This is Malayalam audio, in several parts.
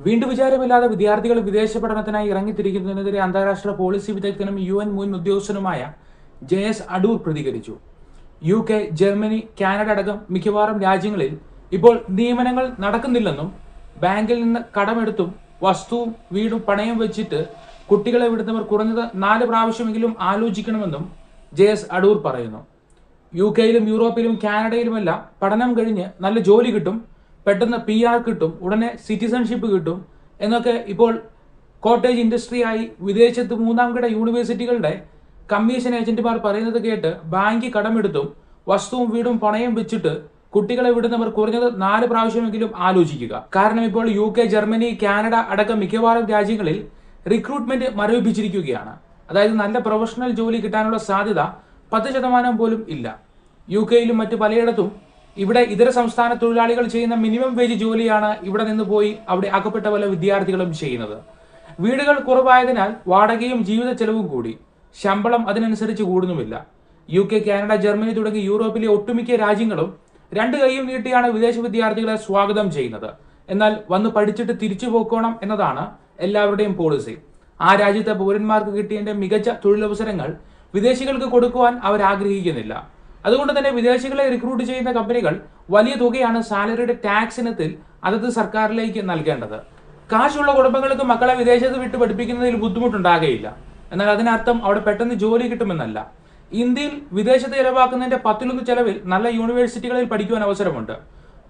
വീണ്ടും വിചാരമില്ലാതെ വിദ്യാർത്ഥികൾ വിദേശ പഠനത്തിനായി ഇറങ്ങിത്തിരിക്കുന്നതിനെതിരെ അന്താരാഷ്ട്ര പോളിസി വിദഗ്ധനും യു എൻ മുൻ ഉദ്യോഗസ്ഥനുമായ ജെ എസ് അടൂർ പ്രതികരിച്ചു. യു കെ ജർമ്മനി കാനഡ അടക്കം മിക്കവാറും രാജ്യങ്ങളിൽ ഇപ്പോൾ നിയമനങ്ങൾ നടക്കുന്നില്ലെന്നും ബാങ്കിൽ നിന്ന് കടമെടുത്തും വസ്തുവും വീടും പണയം വെച്ചിട്ട് കുട്ടികളെ വിടുന്നവർ കുറഞ്ഞത് നാല് പ്രാവശ്യമെങ്കിലും ആലോചിക്കണമെന്നും ജെ എസ് അടൂർ പറയുന്നു. യു കെയിലും യൂറോപ്പിലും കാനഡയിലുമെല്ലാം പഠനം കഴിഞ്ഞ് നല്ല ജോലി കിട്ടും പെട്ടെന്ന് പി ആർ കിട്ടും ഉടനെ സിറ്റിസൺഷിപ്പ് കിട്ടും എന്നൊക്കെ ഇപ്പോൾ കോട്ടേജ് ഇൻഡസ്ട്രിയായി വിദേശത്ത് മൂന്നാം കിട യൂണിവേഴ്സിറ്റികളുടെ കമ്മീഷൻ ഏജന്റുമാർ പറയുന്നത് കേട്ട് ബാങ്കിൽ കടമെടുത്തും വസ്തുവും വീടും പണയം വെച്ചിട്ട് കുട്ടികളെ വിടുന്നവർ കുറഞ്ഞത് നാല് പ്രാവശ്യമെങ്കിലും ആലോചിക്കുക. കാരണം ഇപ്പോൾ യു കെ ജർമ്മനി കാനഡ അടക്കം മിക്കവാറും രാജ്യങ്ങളിൽ റിക്രൂട്ട്മെന്റ് മരവിപ്പിച്ചിരിക്കുകയാണ്. അതായത് നല്ല പ്രൊഫഷണൽ ജോലി കിട്ടാനുള്ള സാധ്യത പത്ത് ശതമാനം പോലും ഇല്ല. യു കെയിലും മറ്റു പലയിടത്തും ഇവിടെ ഇതര സംസ്ഥാന തൊഴിലാളികൾ ചെയ്യുന്ന മിനിമം വേജ് ജോലിയാണ് ഇവിടെ നിന്ന് പോയി അവിടെ അകപ്പെട്ട പല വിദ്യാർത്ഥികളും ചെയ്യുന്നത്. വീടുകൾ കുറവായതിനാൽ വാടകയും ജീവിത ചെലവും കൂടി. ശമ്പളം അതിനനുസരിച്ച് കൂടുന്നുമില്ല. യു കെ കാനഡ ജർമ്മനി തുടങ്ങി യൂറോപ്പിലെ ഒട്ടുമിക്ക രാജ്യങ്ങളും രണ്ട് കൈയും നീട്ടിയാണ് വിദേശ വിദ്യാർത്ഥികളെ സ്വാഗതം ചെയ്യുന്നത്. എന്നാൽ വന്ന് പഠിച്ചിട്ട് തിരിച്ചു പോക്കോണം എന്നതാണ് എല്ലാവരുടെയും പോളിസി ആ രാജ്യത്തെ പൗരന്മാർക്ക് കിട്ടിയതിന്റെ മികച്ച തൊഴിലവസരങ്ങൾ വിദേശികൾക്ക് കൊടുക്കുവാൻ അവർ ആഗ്രഹിക്കുന്നില്ല. അതുകൊണ്ട് തന്നെ വിദേശികളെ റിക്രൂട്ട് ചെയ്യുന്ന കമ്പനികൾ വലിയ തുകയാണ് സാലറിയുടെ ടാക്സ് ഇനത്തിൽ അതത് സർക്കാരിലേക്ക് നൽകേണ്ടത്. കാശുള്ള കുടുംബങ്ങൾക്ക് മക്കളെ വിദേശത്ത് വിട്ട് പഠിപ്പിക്കുന്നതിൽ ബുദ്ധിമുട്ടുണ്ടാകുകയില്ല എന്നാൽ അതിനർത്ഥം അവിടെ പെട്ടെന്ന് ജോലി കിട്ടുമെന്നല്ല. ഇന്ത്യയിൽ വിദേശത്ത് ചെലവാക്കുന്നതിന്റെ പത്തിലൊന്ന് ചെലവിൽ നല്ല യൂണിവേഴ്സിറ്റികളിൽ പഠിക്കുവാൻ അവസരമുണ്ട്.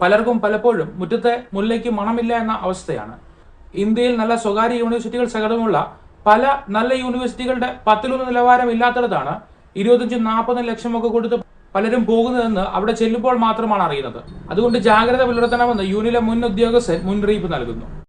പലർക്കും പലപ്പോഴും മുറ്റത്തെ മുല്ലയ്ക്ക് മണമില്ല എന്ന അവസ്ഥയാണ്. ഇന്ത്യയിൽ നല്ല സ്വകാര്യ യൂണിവേഴ്സിറ്റികൾ സകലമുള്ള പല നല്ല യൂണിവേഴ്സിറ്റികളുടെ പത്തിലൊന്ന് നിലവാരം ഇല്ലാത്തിടത്താണ് ഇരുപത്തഞ്ചും നാൽപ്പതും ലക്ഷമൊക്കെ കൊടുത്ത് പലരും പോകുന്നതെന്ന് അവിടെ ചെല്ലുമ്പോൾ മാത്രമാണ് അറിയുന്നത്. അതുകൊണ്ട് ജാഗ്രത പുലർത്തണമെന്ന് യൂണിലെ മുൻ ഉദ്യോഗസ്ഥൻ മുന്നറിയിപ്പ് നൽകുന്നു.